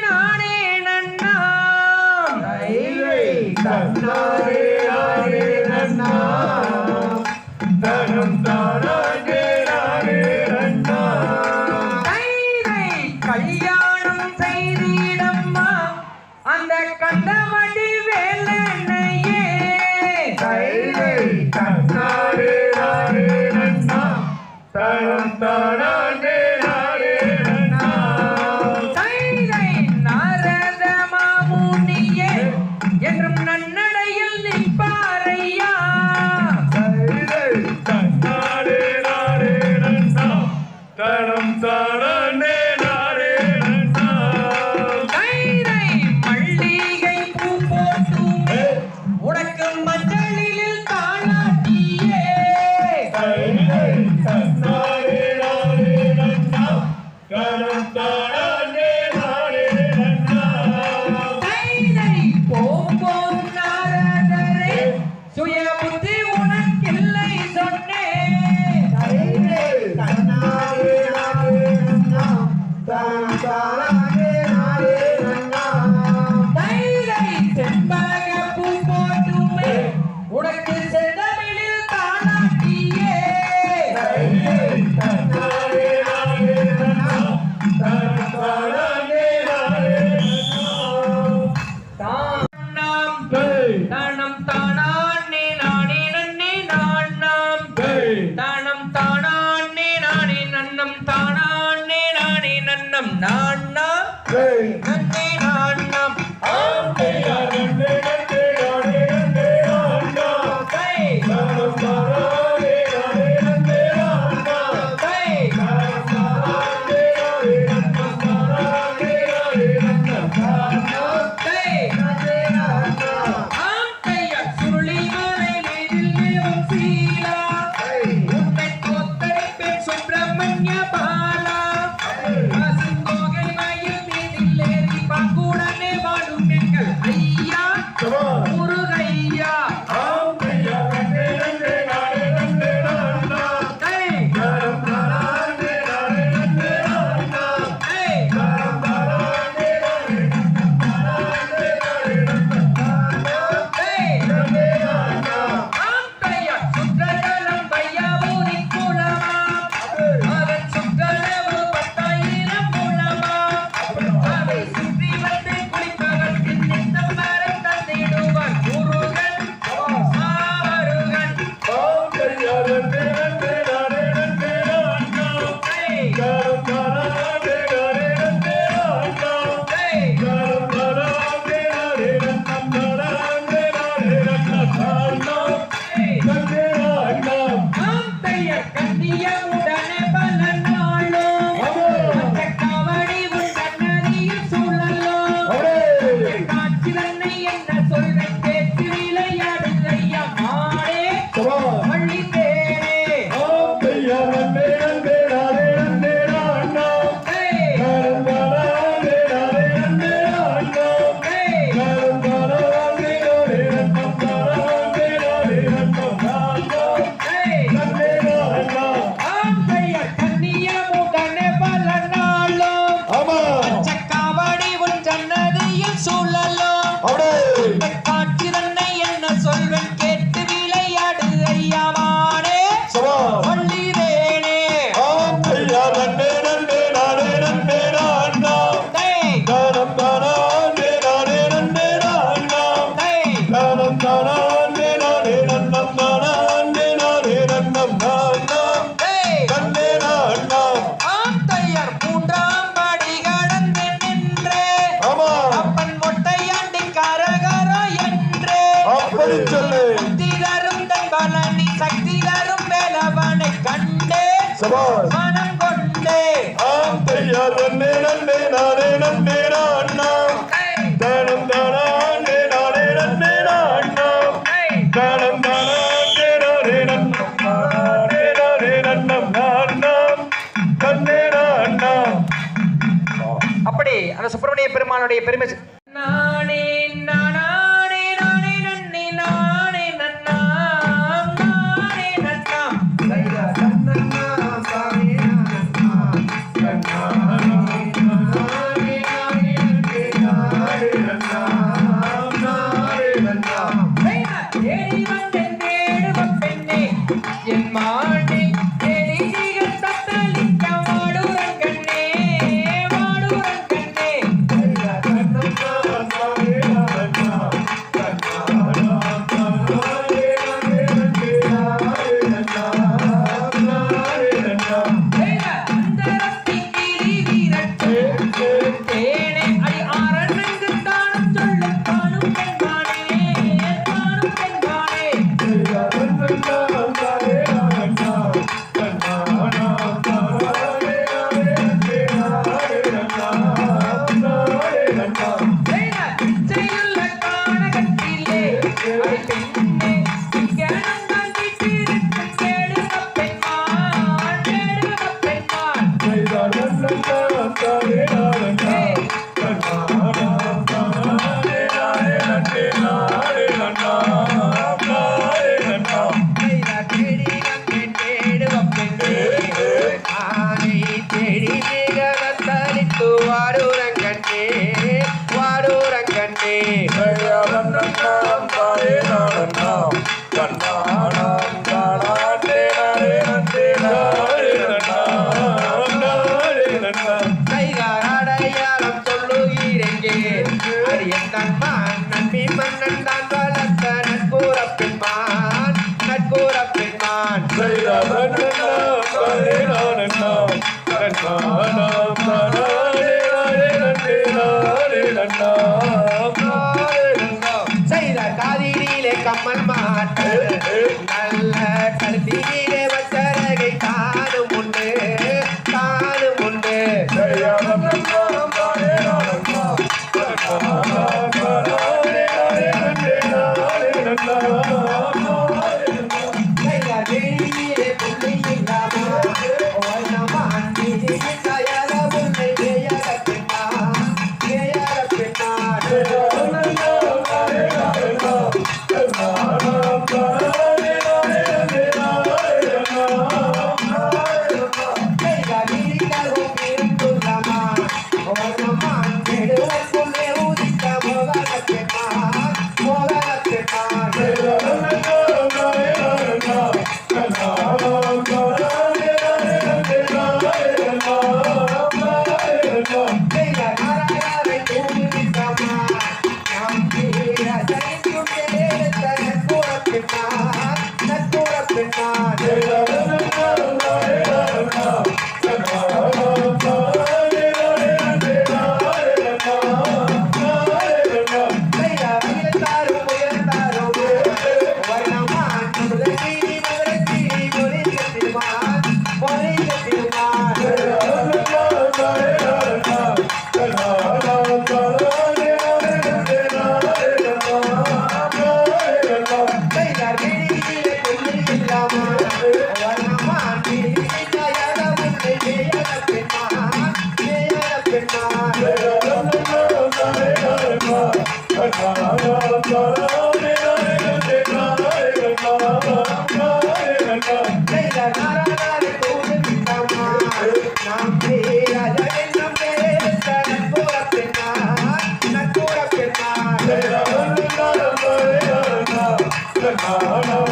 நானே நன்னா. தன்னாரே நானே நன்னா. தனம் தானாகே நானே நன்னா. தைரை கல்யாணம் செய்திடம்மா. அந்த கண்டமடி வேலனையே தைரை தானா நன்னே நான்னம் ஆண்டே நன்னே நன்னே நானே நன்னே நான்னா கை நானம் நானே நானே நன்னே நான்னா கை நானம் நானே நானே நன்னா நானே நானே நன்னா நான்னா கை நானே நான்னா ஆண்டே சுருளி மறை நெடில் நேவம் சீலா. மனம் கொண்டே ஆம் பெயர் நன்னே நன்னே நானே நன்னே நான்னா தானம் தானா நே நானே நன்னே நான்னா தானம் தானா நே அப்படி அந்த சுப்பிரமணிய பெருமானுடைய பெருமை கண்ணா காட்டு. Hare